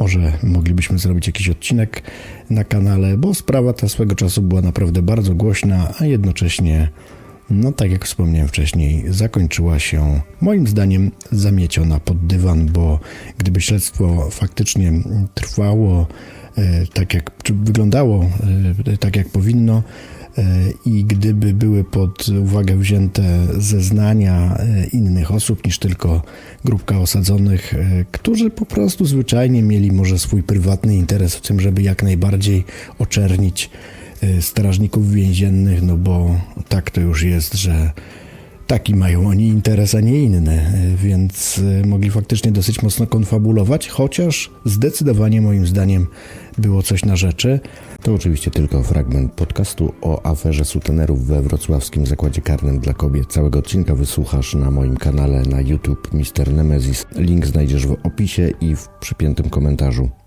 Może moglibyśmy zrobić jakiś odcinek na kanale, bo sprawa ta swego czasu była naprawdę bardzo głośna, a jednocześnie, no tak jak wspomniałem wcześniej, zakończyła się moim zdaniem zamieciona pod dywan, bo gdyby śledztwo faktycznie trwało e, tak jak wyglądało e, tak jak powinno i gdyby były pod uwagę wzięte zeznania e, innych osób niż tylko grupka osadzonych, e, którzy po prostu zwyczajnie mieli może swój prywatny interes w tym, żeby jak najbardziej oczernić e, strażników więziennych, no bo tak to już jest, że taki mają oni interes, a nie inny, e, więc e, mogli faktycznie dosyć mocno konfabulować, chociaż zdecydowanie moim zdaniem było coś na rzeczy. To oczywiście tylko fragment podcastu o aferze sutenerów we wrocławskim zakładzie karnym dla kobiet. Całego odcinka wysłuchasz na moim kanale na YouTube Mr. Nemesis. Link znajdziesz w opisie i w przypiętym komentarzu.